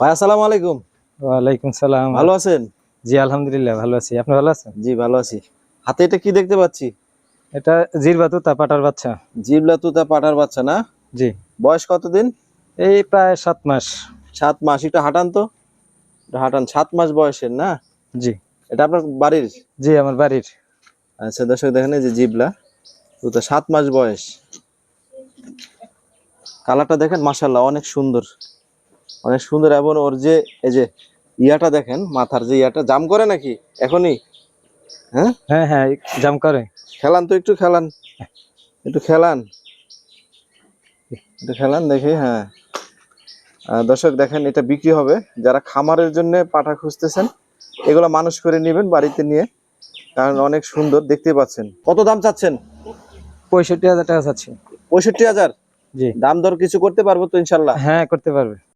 ভাই আসসালামু আলাইকুম। ওয়ালাইকুম সালাম। ভালো আছেন? জি আলহামদুলিল্লাহ ভালো আছি। আপনি ভালো আছেন? জি ভালো আছি। হাতে এটা কি দেখতে পাচ্ছি? এটা জিরবা তো পাটার বাচ্চা। জিবলা তুতা পাটার বাচ্চা না? জি। বয়স কতদিন? এই প্রায় সাত মাস। সাত মাস একটু হাঁটান তো। হাঁটান সাত মাস বয়সের না? জি। এটা আপনার বাড়ির? জি আমার বাড়ির। আচ্ছা দর্শক দেখেন এই যে জিবলা তুতা সাত মাস বয়স। কালারটা দেখেন মাশাল্লাহ অনেক সুন্দর। অনেক সুন্দর এবং ওর যে এই যে ইয়াটা দেখেন মাথার যে ইয়াটা জাম করে নাকি? এখনই? হ্যাঁ? হ্যাঁ হ্যাঁ জাম করে। খেলান তো একটু খেলান। একটু খেলান। একটু খেলান দেখি হ্যাঁ। দর্শক দেখেন এটা বিক্রি হবে। যারা খামারের জন্য পাঠা খুঁজতেছেন এগুলো মানুষ করে নেবেন বাড়িতে নিয়ে কারণ অনেক সুন্দর দেখতে পাচ্ছেন। কত দাম চাচ্ছেন? পঁয়ষট্টি হাজার টাকা চাচ্ছি। পঁয়ষট্টি হাজার? জি। দাম দর কিছু করতে পারব তো ইনশাল্লাহ? হ্যাঁ করতে পারবে।